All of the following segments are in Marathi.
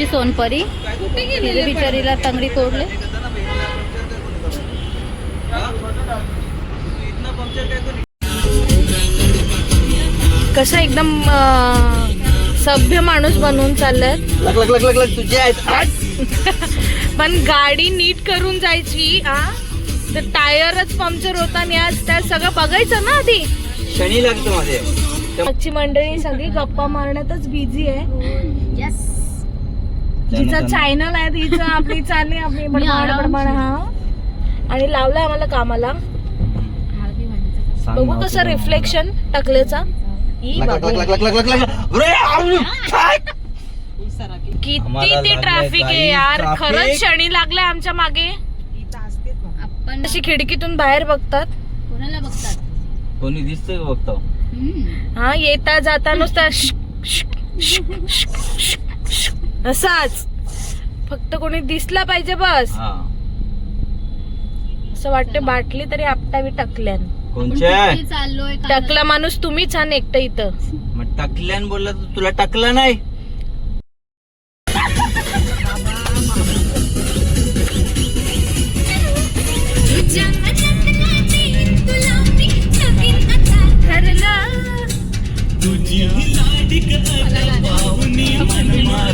आमची सोनपरी. बिचारीला तंगडी तोडले. कसं एकदम सभ्य माणूस बनवून चाललाय. लग लग लग लग लग तुझे आहेत. पण गाडी नीट करून जायची हा तर टायरच पंक्चर होता आणि आज त्या सगळं बघायचं ना आधी. शनी लागतो आजची मंडळी सगळी गप्पा मारण्यातच बिझी आहे. जिचा चॅनल आहे तिचं आपली चालली आपली बडबड आरामशीर. बडबड हा. आणि लावलाय आम्हाला कामाला. बघू कसं रिफ्लेक्शन टाकल्याचा? किती ते ट्रॅफिक आहे यार. खरंच क्षणी लागलाय आमच्या मागे. आपण अशी खिडकीतून बाहेर बघतात. कोणाला बघतात? कोणी दिसतंय का बघतो. हा येता जाता नुसता असाच. फक्त कोणी दिसला पाहिजे बस. हा. असं वाटतं बाटली तरी आपटावी टकल्यान. चाललोय टकला माणूस तुम्हीच छान एकटं इथं. मग टाकल्यान बोलला तर तुला टाकला नाही.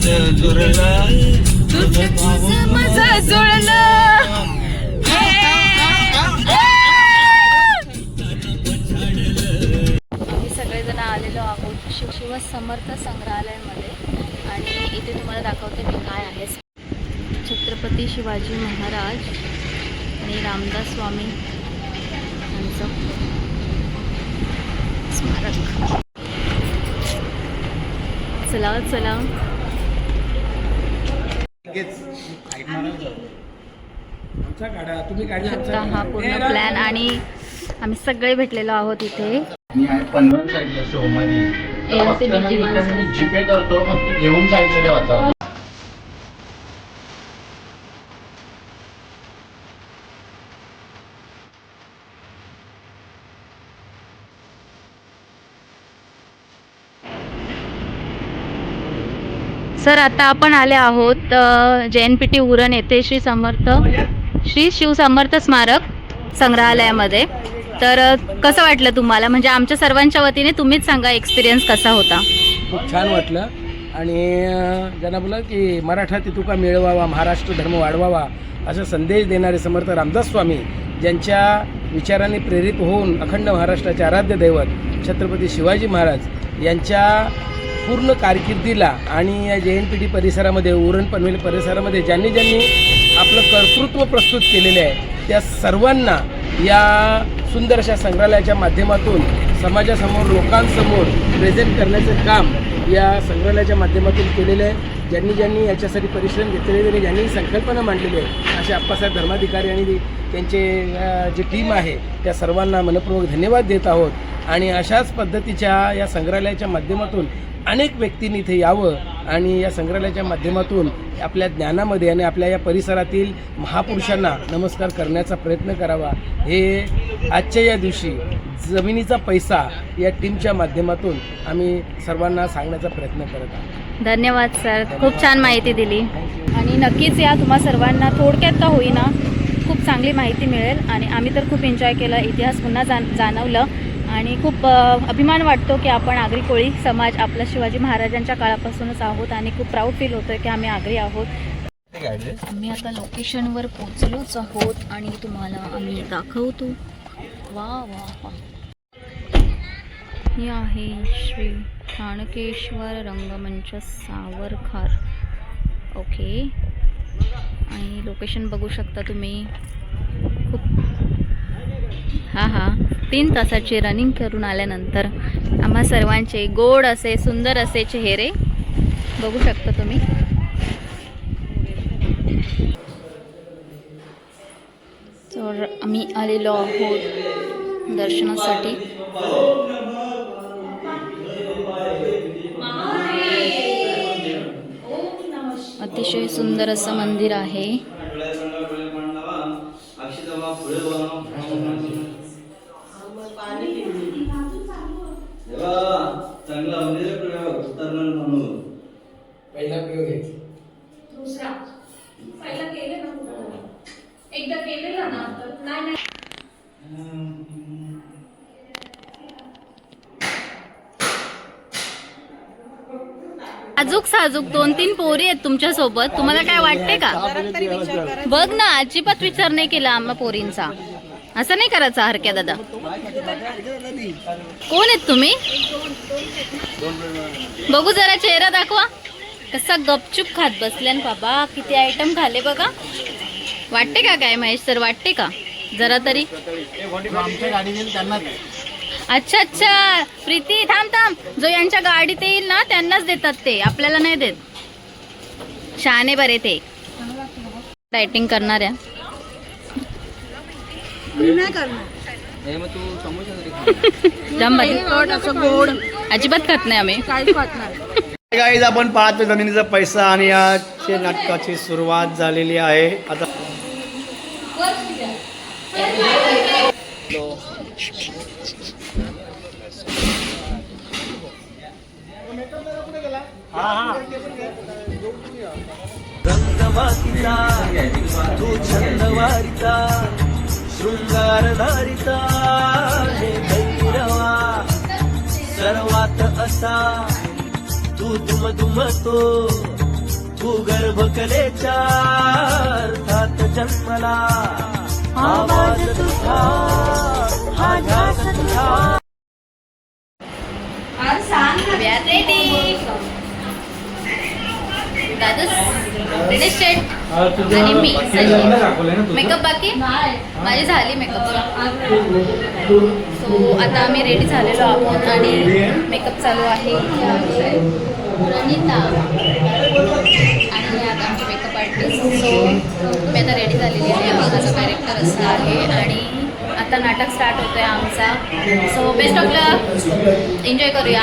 माझं जुरलं माझं जुळलं. सगळेजण आलेलो आहोत शिव शिव समर्थ संग्रहालयामध्ये. आणि इथे तुम्हाला दाखवते मी काय आहे. छत्रपती शिवाजी महाराज आणि रामदास स्वामी यांचं स्मारक. चला चला. आता हा पूर्ण प्लॅन आणि आम्ही सगळे भेटलेलो आहोत इथे. पनवेल साईडला शो मध्ये. जीपे करतो घेऊन तर सर आता आपण आले आहोत जे एन पी टी उरण येथे श्री समर्थ श्री शिवसमर्थ स्मारक संग्रहालयामध्ये. तर कसं वाटलं तुम्हाला? म्हणजे आमच्या सर्वांच्या वतीने तुम्हीच सांगा एक्सपिरियन्स कसा होता? खूप छान वाटलं. आणि ज्यांना बोला की मराठा तितुका मिळवावा महाराष्ट्र धर्म वाढवावा असा संदेश देणारे समर्थ रामदास स्वामी ज्यांच्या विचाराने प्रेरित होऊन अखंड महाराष्ट्राचे आराध्य दैवत छत्रपती शिवाजी महाराज यांच्या पूर्ण कारकिर्दीला आणि या जे एन पी टी परिसरामध्ये उरण पनवेल परिसरामध्ये ज्यांनी ज्यांनी आपलं कर्तृत्व प्रस्तुत केलेले आहे त्या सर्वांना या सुंदर अशा संग्रहालयाच्या माध्यमातून समाजासमोर लोकांसमोर प्रेझेंट करण्याचं काम या संग्रहालयाच्या माध्यमातून केलेलं आहे. ज्यांनी ज्यांनी याच्यासाठी परिश्रम घेतलेले आणि ज्यांनी संकल्पना मांडलेली आहे असे आप्पासाहेब धर्माधिकारी आणि त्यांचे जे टीम आहे त्या सर्वांना मनपूर्वक धन्यवाद देत आहोत. आणि अशाच पद्धतीच्या या संग्रहालयाच्या माध्यमातून अनेक व्यक्तींनी इथे यावं आणि या संग्रहालयाच्या माध्यमातून आपल्या ज्ञानामध्ये आणि आपल्या या परिसरातील महापुरुषांना नमस्कार करण्याचा प्रयत्न करावा. हे आजच्या या दिवशी जमिनीचा पैसा या टीमच्या माध्यमातून आम्ही सर्वांना सांगण्याचा प्रयत्न करत आहोत. धन्यवाद सर. खूप छान माहिती दिली. आणि नक्कीच या तुम्हा सर्वांना थोडक्यात का होईना खूप चांगली माहिती मिळेल आणि आम्ही तर खूप एन्जॉय केलं इतिहास पुन्हा जाण जाणवलं. आणि खूप अभिमान वाटतो की आपण आगरी कोळी समाज आपला शिवाजी महाराजांच्या काळापासूनच आहोत आणि खूप प्राऊड फील होतं की आम्ही आगरी आहोत. आम्ही आता लोकेशनवर पोचलोच आहोत आणि तुम्हाला आम्ही दाखवतो. वा वा वा. हे आहे श्री ठाणकेश्वर रंगमंच सावरखार ओके. आणि लोकेशन बघू शकता तुम्ही. खूप हां हां. तीन तासाची रनिंग करून आल्यानंतर आम्हा सर्वांचे गोड असे सुंदर असे चेहरे बघू शकता तुम्ही. तर आम्ही आलेलो आहोत दर्शनासाठी. अतिशय सुंदर असं मंदिर आहे चांगला म्हणजे प्रयोग तरुण म्हणून पहिला प्रयोग आहे एकदा केलेलं ना तर नाही नाही साजूक साजूक दोन तीन पोरी आहेत तुमच्यासोबत तुम्हाला काय वाटते का? बघ ना अजिबात विचार नाही केला आम्हा पोरींचा. असं नाही करायचा हरक्या दादा. कोण आहेत तुम्ही? बघू जरा चेहरा दाखवा. कसा गपचूप खात बसल्यान बाबा किती आयटम खाले बघा. वाटते का काय महेश सर? वाटते का? जरा तरी. अच्छा अच्छा. प्रीती थांब थांब. जो यांच्या गाडीत येईल ना त्यांनाच देतात ते. आपल्याला नाही देत. शहाणे बरे ते. डायटिंग असं गोड अजिबात खात नाही आम्ही. काहीच खात नाही. गाईज आपण पाहतो जमिनीचा पैसा आणि याचे नाटकाची सुरुवात झालेली आहे. आता रंगवासिता तू छंदवारिता शृंगारधारिता हे भैरवा सर्वात असा तू दुम दुमतो तू गर्भ कलेच्या अर्थात जन्मला. आवाज तुझा हा ध्यास तुझा रेडी दादूस रेडी स्टेट आणि मी मेकअप बाकी? माझी झाली मेकअप. सो आता आम्ही रेडी झालेलो आहोत आणि मेकअप चालू आहे. अनिता. आणि आता आमचे मेकअप आर्टिस्ट सो मी आता रेडी झालेली आहे. माझं कॅरेक्टर असं आहे आणि आता नाटक स्टार्ट होतं आहे आमचा. So best of luck enjoy करूया.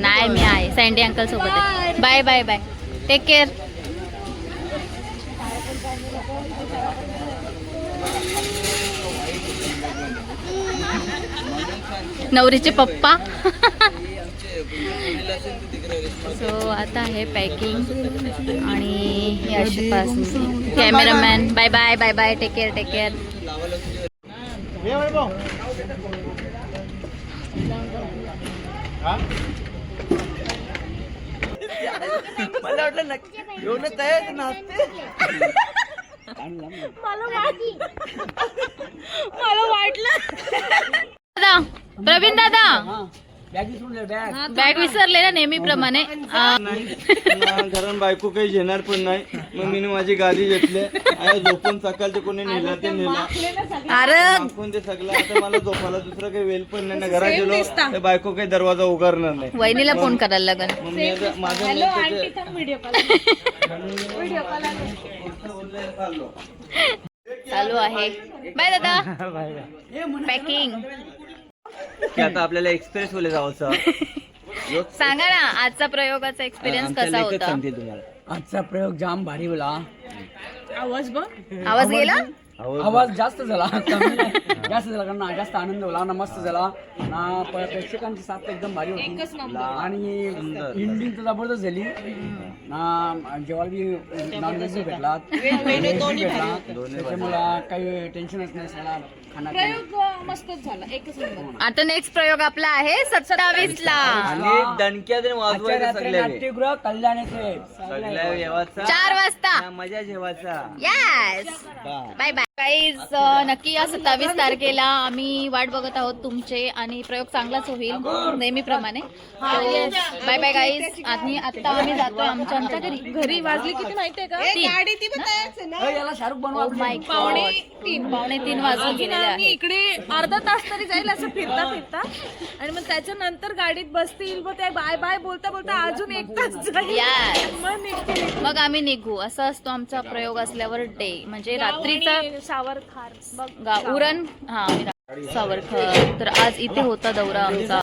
नाही मी आहे. सँडी अंकल सोबत आहे. Bye bye bye take care नवरीचे पप्पा. सो आता आहे पॅकिंग आणि अशी pass cameraman bye bye bye bye take care take care मला वाटलं नक्की एवढं तयार नसते मला वाटलं. दादा प्रवीण दादा. बॅग विसरले ना नेहमीप्रमाणे आ, कारण बायको काही घेणार पण नाही. मग मी माझी गाडी घेतली. आणि झोपून सकाळ ते कोणी नेला ते नेला. अरे. दाखवून ते सगळं. आता मला झोपायला दुसरं काही वेल पण नाही. ना घरात गेलो तर बायको काही दरवाजा उगारणार नाही. वहिनीला फोन करायला लागल. मग मी आता माझं नाही त्याचं- व्हिडिओ कॉल चालू आहे. बाय दादा. पॅकिंग की आता आपल्याला एक्सप्रेस मध्ये जायचं सांगा ना आजचा प्रयोगाचा एक्सपिरियन्स कसा होता? तुम्हाला. आजचा प्रयोग जाम भारी बोला. आवाज बघ. आवाज गेला? आवाज जास्त झाला. कमी नाही. जास्त झाला कारण ना जास्त आनंद झाला ना मस्त झाला. ना प- प्रेक्षकांची साथ एकदम भारी होती. आणि इंडिंग तर जबरदस्त झाली. ना जेव्हा बी नॉनव्हेज भेटला भेटला त्याच्यामुळं काही टेन्शनच नाही सगळा प्रयोग मस्तच झाला. एकच नंबर. आता नेक्स्ट प्रयोग आपला आहे सत्तावीस ला आणि वाजवायचं सगळ्या नाट्यगृह कल्याण येथे सगळ्या व्यवस्था चार वाजता. मजा जेवायचा. येस बाय बाय काहीच नक्की या सत्तावीस तारखेला आम्ही वाट बघत आहोत तुमचे आणि प्रयोग चांगलाच होईल नेहमीप्रमाणे. बाय बाय गाईज आणि आता आम्ही जातोय आमच्या आमच्या घरी. घरी वाजली किती माहितीये का? तीन. शाहरुख बनवा Oh. पावणे तीन. पावणे तीन वाजून गेलेले इकडे अर्धा तास तरी जाईल असं फिरता फिरता. आणि मग त्याच्यानंतर गाडीत बसतील मग ते बाय बाय बोलता बोलता अजून एक तास जाईल. मग निघतील. मग आम्ही निघू. असा असतो आमचा प्रयोग असल्यावर डे म्हणजे रात्रीचा सावर खार बघ गा उरण हा सावरकर. तर आज इथे होता दौरा आमचा.